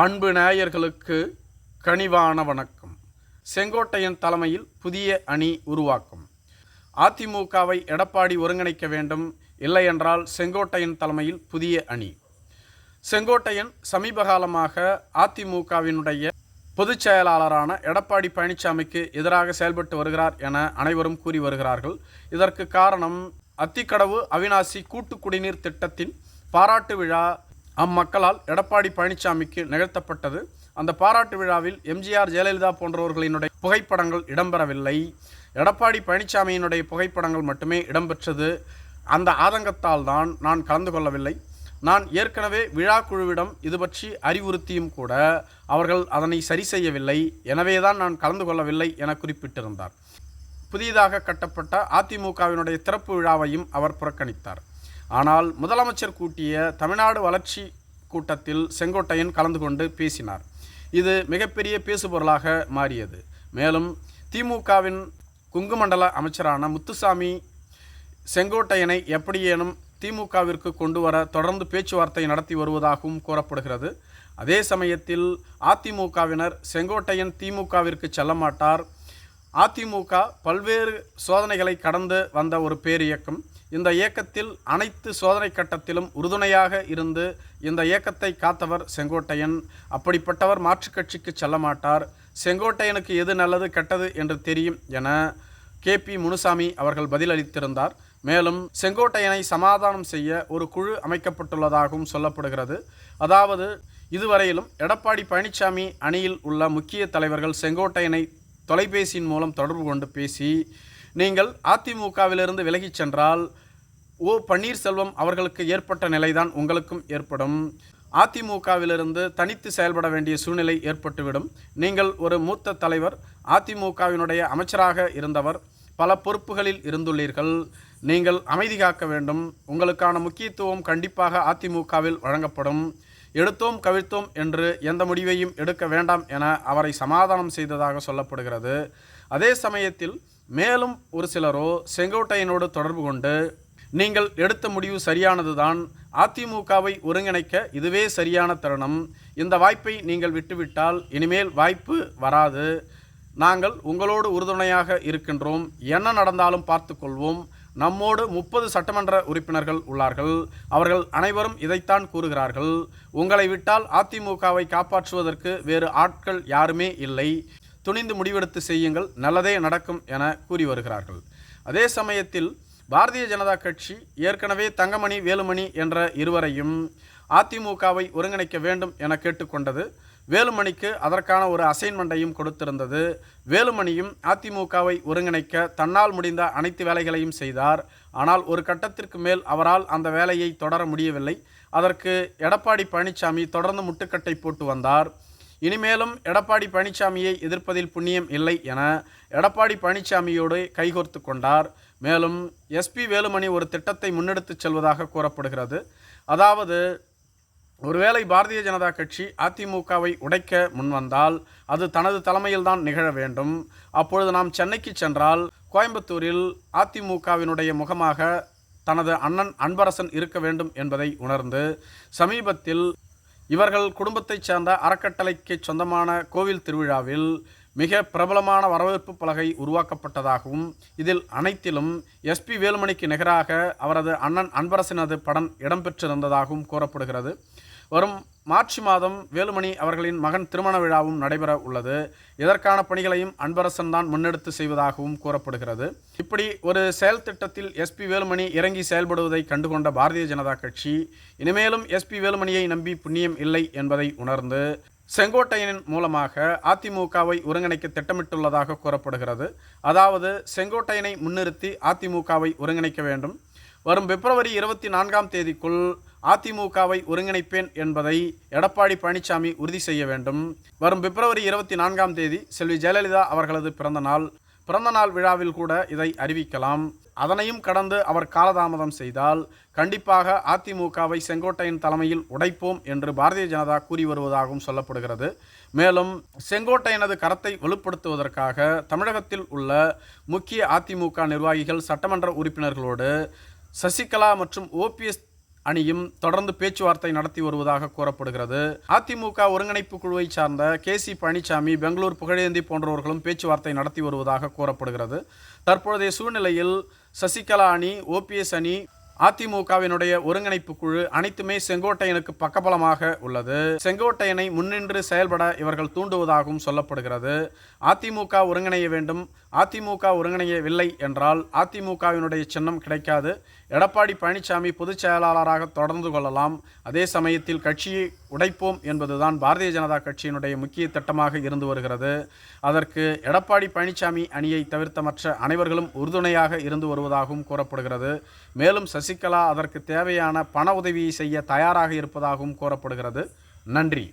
அன்பு நேயர்களுக்கு கனிவான வணக்கம். செங்கோட்டையன் தலைமையில் புதிய அணி உருவாக்கும். அதிமுகவை எடப்பாடி ஒருங்கிணைக்க வேண்டும் இல்லையென்றால் செங்கோட்டையன் தலைமையில் புதிய அணி. செங்கோட்டையன் சமீப காலமாக அதிமுகவினுடைய பொதுச் செயலாளரான எடப்பாடி பழனிசாமிக்கு எதிராக செயல்பட்டு வருகிறார் என அனைவரும் கூறி வருகிறார்கள். இதற்கு காரணம் அத்திக்கடவு அவினாசி கூட்டு குடிநீர் திட்டத்தின் பாராட்டு விழா அம்மக்களால் எடப்பாடி பழனிசாமிக்கு நிகழ்த்தப்பட்டது. அந்த பாராட்டு விழாவில் எம்ஜிஆர் ஜெயலலிதா போன்றவர்களினுடைய புகைப்படங்கள் இடம்பெறவில்லை. எடப்பாடி பழனிசாமியினுடைய புகைப்படங்கள் மட்டுமே இடம்பெற்றது. அந்த ஆதங்கத்தால் தான் நான் கலந்து கொள்ளவில்லை. நான் ஏற்கனவே விழா குழுவிடம் இது பற்றி அறிவுறுத்தியும் கூட அவர்கள் அதனை சரி செய்யவில்லை. எனவே தான் நான் கலந்து கொள்ளவில்லை என குறிப்பிட்டிருந்தார். புதிதாக கட்டப்பட்ட அதிமுகவினுடைய திறப்பு விழாவையும் அவர் புறக்கணித்தார். ஆனால் முதலமைச்சர் கூட்டிய தமிழ்நாடு வளர்ச்சி கூட்டத்தில் செங்கோட்டையன் கலந்து கொண்டு பேசினார். இது மிகப்பெரிய பேசுபொருளாக மாறியது. மேலும் திமுகவின் குங்குமண்டல அமைச்சரான முத்துசாமி செங்கோட்டையனை எப்படியேனும் திமுகவிற்கு கொண்டு வர தொடர்ந்து பேச்சுவார்த்தை நடத்தி வருவதாகவும் கூறப்படுகிறது. அதே சமயத்தில் அதிமுகவினர் செங்கோட்டையன் திமுகவிற்கு செல்ல மாட்டார். அதிமுக பல்வேறு சோதனைகளை கடந்து வந்த ஒரு பேரியக்கம். இந்த இயக்கத்தில் அனைத்து சோதனை கட்டத்திலும் உறுதுணையாக இருந்து இந்த இயக்கத்தை காத்தவர் செங்கோட்டையன். அப்படிப்பட்டவர் மாற்றுக் கட்சிக்கு செல்ல மாட்டார். செங்கோட்டையனுக்கு எது நல்லது கெட்டது என்று தெரியும் என கே பி முனுசாமி அவர்கள் பதிலளித்திருந்தார். மேலும் செங்கோட்டையனை சமாதானம் செய்ய ஒரு குழு அமைக்கப்பட்டுள்ளதாகவும் சொல்லப்படுகிறது. அதாவது இதுவரையிலும் எடப்பாடி பழனிசாமி அணியில் உள்ள முக்கிய தலைவர்கள் செங்கோட்டையனை தொலைபேசியின் மூலம் தொடர்பு கொண்டு பேசி நீங்கள் அதிமுகவிலிருந்து விலகிச் சென்றால் ஓ பன்னீர்செல்வம் அவர்களுக்கு ஏற்பட்ட நிலைதான் உங்களுக்கும் ஏற்படும். அதிமுகவிலிருந்து தனித்து செயல்பட வேண்டிய சூழ்நிலை ஏற்பட்டுவிடும். நீங்கள் ஒரு மூத்த தலைவர் அதிமுகவினுடைய அமைச்சராக இருந்தவர் பல பொறுப்புகளில் இருந்துள்ளீர்கள். நீங்கள் அமைதி காக்க வேண்டும். உங்களுக்கான முக்கியத்துவம் கண்டிப்பாக அதிமுகவில் வழங்கப்படும். எடுத்தோம் கவிழ்த்தோம் என்று எந்த முடிவையும் எடுக்க வேண்டாம் என அவரை சமாதானம் செய்ததாக சொல்லப்படுகிறது. அதே சமயத்தில் மேலும் ஒரு சிலரோ செங்கோட்டையனோடு தொடர்பு கொண்டு நீங்கள் எடுத்த முடிவு சரியானதுதான். அதிமுகவை ஒருங்கிணைக்க இதுவே சரியான தருணம். இந்த வாய்ப்பை நீங்கள் விட்டுவிட்டால் இனிமேல் வாய்ப்பு வராது. நாங்கள் உங்களோடு உறுதுணையாக இருக்கின்றோம். என்ன நடந்தாலும் பார்த்துக்கொள்வோம் நம்மோடு முப்பது சட்டமன்ற உறுப்பினர்கள் உள்ளார்கள். அவர்கள் அனைவரும் இதைத்தான் கூறுகிறார்கள். உங்களை விட்டால் அதிமுகவை காப்பாற்றுவதற்கு வேறு ஆட்கள் யாருமே இல்லை. துணிந்து முடிவெடுத்து செய்யுங்கள். நல்லதே நடக்கும் என கூறி வருகிறார்கள். அதே சமயத்தில் பாரதிய ஜனதா கட்சி ஏற்கனவே தங்கமணி வேலுமணி என்ற இருவரையும் அதிமுகவை ஒருங்கிணைக்க வேண்டும் என கேட்டுக்கொண்டது. வேலுமணிக்கு அதற்கான ஒரு அசைன்மெண்ட்டையும் கொடுத்திருந்தது. வேலுமணியும் அதிமுகவை ஒருங்கிணைக்க தன்னால் முடிந்த அனைத்து வேலைகளையும் செய்தார். ஆனால் ஒரு கட்டத்திற்கு மேல் அவரால் அந்த வேலையை தொடர முடியவில்லை. அதற்கு எடப்பாடி பழனிசாமி தொடர்ந்து முட்டுக்கட்டை போட்டு வந்தார். இனிமேலும் எடப்பாடி பழனிசாமியை எதிர்ப்பதில் புண்ணியம் இல்லை என எடப்பாடி பழனிசாமியோடு கைகோர்த்து கொண்டார். மேலும் எஸ்பி வேலுமணி ஒரு திட்டத்தை முன்னெடுத்துச் செல்வதாக கூறப்படுகிறது. அதாவது ஒருவேளை பாரதிய ஜனதா கட்சி அதிமுகவை உடைக்க முன்வந்தால் அது தனது தலைமையில்தான் நிகழ வேண்டும். அப்பொழுது நாம் சென்னைக்கு சென்றால் கோயம்புத்தூரில் அதிமுகவினுடைய முகமாக தனது அண்ணன் அன்பரசன் இருக்க வேண்டும் என்பதை உணர்ந்து சமீபத்தில் இவர்கள் குடும்பத்தைச் சேர்ந்த அறக்கட்டளைக்கு சொந்தமான கோவில் திருவிழாவில் மிக பிரபலமான வரவேற்பு பலகை உருவாக்கப்பட்டதாகவும் இதில் அனைத்திலும் எஸ்பி வேலுமணிக்கு நிகராக அவரது அண்ணன் அன்பரசனது படம் இடம்பெற்றிருந்ததாகவும் கூறப்படுகிறது. வரும் மார்ச் மாதம் வேலுமணி அவர்களின் மகன் திருமண விழாவும் நடைபெற உள்ளது. இதற்கான பணிகளையும் அன்பரசன் தான் முன்னெடுத்து செய்வதாகவும் கூறப்படுகிறது. இப்படி ஒரு செயல் திட்டத்தில் எஸ்பி வேலுமணி இறங்கி செயல்படுவதை கண்டுகொண்ட பாரதிய ஜனதா கட்சி இனிமேலும் எஸ்பி வேலுமணியை நம்பி புண்ணியம் இல்லை என்பதை உணர்ந்து செங்கோட்டையனின் மூலமாக அதிமுகவை ஒருங்கிணைக்க திட்டமிட்டுள்ளதாக கூறப்படுகிறது. அதாவது செங்கோட்டையனை முன்னிறுத்தி அதிமுகவை ஒருங்கிணைக்க வேண்டும். வரும் பிப்ரவரி இருபத்தி நான்காம் தேதிக்குள் அதிமுகவை ஒருங்கிணைப்பேன் என்பதை எடப்பாடி பழனிசாமி உறுதி செய்ய வேண்டும். வரும் பிப்ரவரி இருபத்தி நான்காம் தேதி செல்வி ஜெயலலிதா அவர்களது பிறந்தநாள். பிறந்தநாள் விழாவில் கூட இதை அறிவிக்கலாம். அதனையும் கடந்து அவர் காலதாமதம் செய்தால் கண்டிப்பாக அதிமுகவை செங்கோட்டையின் தலைமையில் உடைப்போம் என்று பாரதிய ஜனதா கூறி வருவதாகவும் சொல்லப்படுகிறது. மேலும் செங்கோட்டையனது கரத்தை வலுப்படுத்துவதற்காக தமிழகத்தில் உள்ள முக்கிய அதிமுக நிர்வாகிகள் சட்டமன்ற உறுப்பினர்களோடு சசிகலா மற்றும் ஓபிஎஸ் அணியும் தொடர்ந்து பேச்சுவார்த்தை நடத்தி வருவதாக கூறப்படுகிறது. அதிமுக ஒருங்கிணைப்பு குழுவை சார்ந்த கே சி பழனிசாமி பெங்களூர் புகழேந்தி போன்றவர்களும் பேச்சுவார்த்தை நடத்தி வருவதாக கூறப்படுகிறது. தற்பொழுதைய சூழ்நிலையில் சசிகலா அணி ஓபிஎஸ் அணி அதிமுகவினுடைய ஒருங்கிணைப்பு குழு அனைத்துமே செங்கோட்டையனுக்கு பக்கபலமாக உள்ளது. செங்கோட்டையனை முன்னின்று செயல்பட இவர்கள் தூண்டுவதாகவும் சொல்லப்படுகிறது. அதிமுக ஒருங்கிணைய வேண்டும். அதிமுக ஒருங்கிணையவில்லை என்றால் அதிமுகவினுடைய சின்னம் கிடைக்காது. எடப்பாடி பழனிசாமி பொதுச் செயலாளராக தொடர்ந்து கொள்ளலாம். அதே சமயத்தில் கட்சியை உடைப்போம் என்பதுதான் பாரதிய ஜனதா கட்சியினுடைய முக்கிய திட்டமாக இருந்து வருகிறது. அதற்கு எடப்பாடி பழனிசாமி அணியை தவிர்த்த மற்ற அனைவர்களும் உறுதுணையாக இருந்து வருவதாகவும் கூறப்படுகிறது. மேலும் சசிகலா அதற்கு தேவையான பண உதவியை செய்ய தயாராக இருப்பதாகவும் கூறப்படுகிறது. நன்றி.